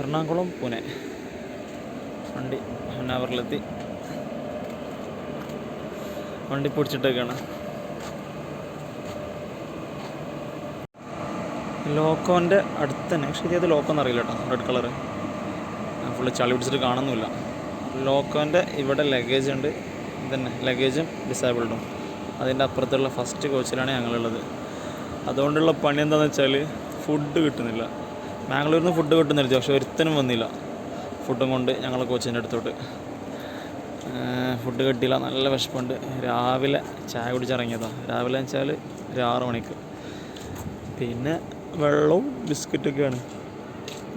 എറണാകുളം പൂനെ. വണ്ടി ഹന്നാവറിലെത്തി വണ്ടി പൊടിച്ചിട്ടൊക്കെയാണ് ലോക്കോന്റെ അടുത്ത് തന്നെ ശരി അത് ലോക്കോ എന്നറിയില്ല കേട്ടോ റെഡ് കളറ്. ഫുള്ള് ചളി പിടിച്ചിട്ട് കാണുന്നില്ല ലോക്കോന്റെ ഇവിടെ ലഗേജ് ഉണ്ട്. ഇതന്നെ ലഗേജും ഡിസേബിൾഡും അതിന്റെ അപ്പുറത്തുള്ള ഫസ്റ്റ് കോച്ചിലാണ് ഞങ്ങളുള്ളത്. അതുകൊണ്ടുള്ള പണി എന്താണെന്ന് വെച്ചാൽ ഫുഡ് കിട്ടുന്നില്ല. മാംഗ്ലൂരിൽ നിന്ന് ഫുഡ് കിട്ടുന്നില്ല. പക്ഷെ ഒരുത്തനും വന്നില്ല. ഫുഡും കൊണ്ട് ഞങ്ങൾ കോച്ചിന്റെ അടുത്തോട്ട്. ഫുഡ് കിട്ടിയില്ല. നല്ല വിശപ്പുണ്ട്. രാവിലെ ചായ കുടിച്ചിറങ്ങിയതാണ് രാവിലെ വെച്ചാൽ ഒരു ആറ് മണിക്ക്. പിന്നെ വെള്ളവും ബിസ്ക്കറ്റൊക്കെയാണ്.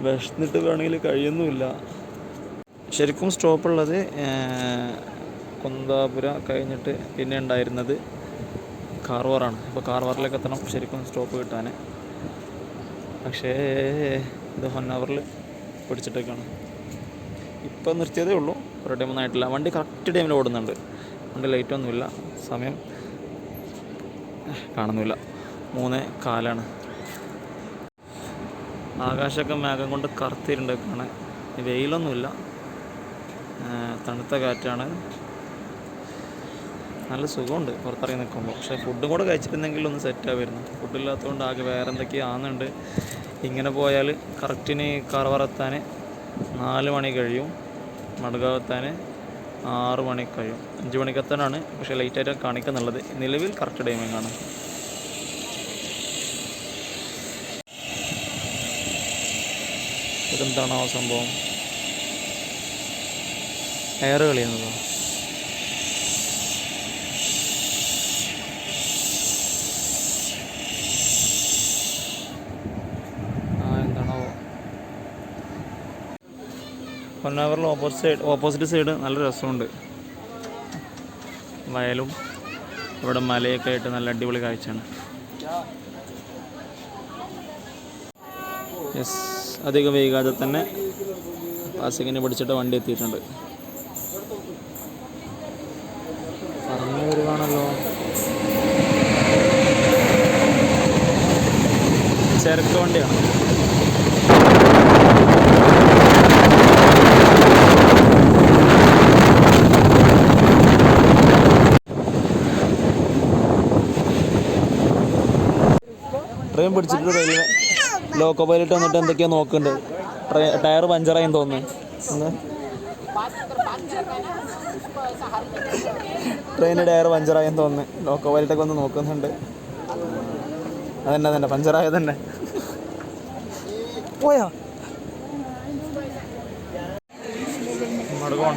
വിശന്നിട്ട് വേണമെങ്കിൽ കഴിയുന്നുമില്ല. ശരിക്കും സ്റ്റോപ്പുള്ളത് കുന്താപുര കഴിഞ്ഞിട്ട് പിന്നെ ഉണ്ടായിരുന്നത് കാർവാറാണ്. അപ്പോൾ കാർവാറിലേക്ക് എത്തണം. ശരിക്കും സ്റ്റോപ്പ് കിട്ടാൻ പക്ഷേ ഇത് വൺ അവറിൽ പിടിച്ചിട്ടൊക്കെയാണ് ഇപ്പം നിർത്തിയതേ ഉള്ളൂ. ഒരു ടൈമൊന്നും ആയിട്ടില്ല. വണ്ടി കറക്റ്റ് ടൈമിൽ ഓടുന്നുണ്ട്. വണ്ടി ലൈറ്റൊന്നുമില്ല സമയം കാണുന്നില്ല. മൂന്ന് കാലാണ്. ആകാശമൊക്കെ മേഘം കൊണ്ട് കറുത്തിരുണ്ടൊക്കെയാണ് വെയിലൊന്നുമില്ല. തണുത്ത കാറ്റാണ്. നല്ല സുഖമുണ്ട് പുറത്തിറങ്ങി നിൽക്കുമ്പോൾ. പക്ഷേ ഫുഡും കൂടെ കഴിച്ചിരുന്നെങ്കിൽ ഒന്ന് സെറ്റ് ആവുമായിരുന്നു ഫുഡില്ലാത്തതുകൊണ്ട് ആകെ വേറെ എന്തൊക്കെയോ ആകുന്നുണ്ട് ഇങ്ങനെ പോയാൽ കറക്റ്റിന് കറവറെത്താൻ നാല് മണി കഴിയും. മടുകാവത്താൻ ആറ് മണി കഴിയും. അഞ്ച് മണിക്കെത്താനാണ് പക്ഷേ ലേറ്റായിട്ട് കാണിക്കുന്നുള്ളത്. നിലവിൽ കറക്റ്റ് ടൈമിംഗ് ആണ് ഇതെന്താണ് സംഭവം? എയർ കളിയുന്നതോ ആ എന്താണോ പൊന്നാവറിൽ ഓപ്പോസിറ്റ് സൈഡ് ഓപ്പോസിറ്റ് സൈഡ് നല്ല രസമുണ്ട്. വയലും ഇവിടെ മലയൊക്കെ ആയിട്ട് നല്ല അടിപൊളി കാഴ്ചയാണ്. യെസ് അധികം വൈകാതെ തന്നെ പാസിങ്ങിനെ പിടിച്ചിട്ട് വണ്ടി എത്തിയിട്ടുണ്ട്. പറഞ്ഞു വരുവാണല്ലോ ചരക്ക് വണ്ടിയാണ്. ട്രെയിൻ പിടിച്ചിട്ട് റെയിൽവേ ലോക്കോ പൈലറ്റ് വന്നിട്ട് എന്തൊക്കെയോ നോക്കുന്നുണ്ട്. ട്രെയിൻ ടയർ പഞ്ചറായി തോന്നുന്നു. ട്രെയിനിന്റെ ടയർ പഞ്ചറായി തോന്നുന്നു. ലോക്കോ പൈലറ്റൊക്കെ വന്ന് നോക്കുന്നുണ്ട്. അതന്നെ അതന്നെ പഞ്ചറായ തന്നെ. പോയാ? മടുക്കോൺ